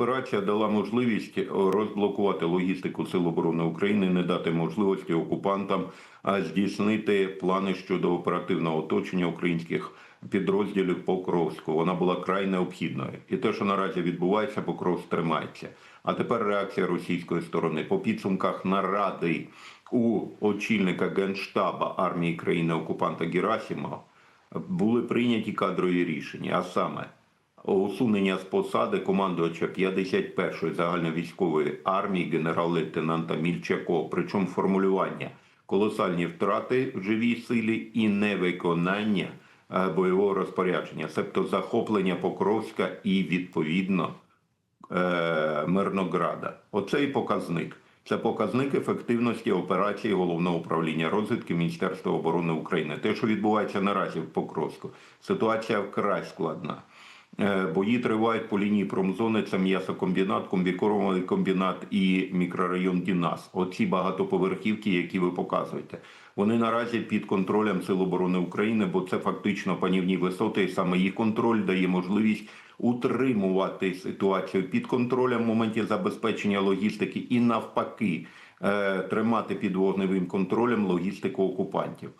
операція дала можливість е, розблокувати логістику Сил оборони України, не дати можливості окупантам здійснити плани щодо оперативного оточення українських підрозділів Покровську. Вона була край необхідною. І те, що наразі відбувається, Покровськ тримається. А тепер реакція російської сторони по підсумках наради у очільника генштаба армії країни окупанта Герасимова були прийняті кадрові рішення, а саме усунення з посади командувача 51-ї загальновійськової армії генерал-лейтенанта Мільчакова, причому формулювання колосальні втрати в живій силі і невиконання е, бойового розпорядження, себто захоплення Покровська і відповідно е, Мирнограда. Оцей показник. Це показник ефективності операції головного управління розвідки Міністерства оборони України. Те, що відбувається наразі в Покровську, ситуація вкрай складна. Е, Бої тривають по лінії промзони. Це м'ясокомбінат, комбікормовий комбінат і мікрорайон Дінас. Оці багатоповерхівки, які ви показуєте, вони наразі під контролем Сил оборони України, бо це фактично панівні висоти, і саме їх контроль дає можливість утримувати ситуацію під контролем в моменті забезпечення логістики і навпаки е, тримати під вогневим контролем логістику окупантів.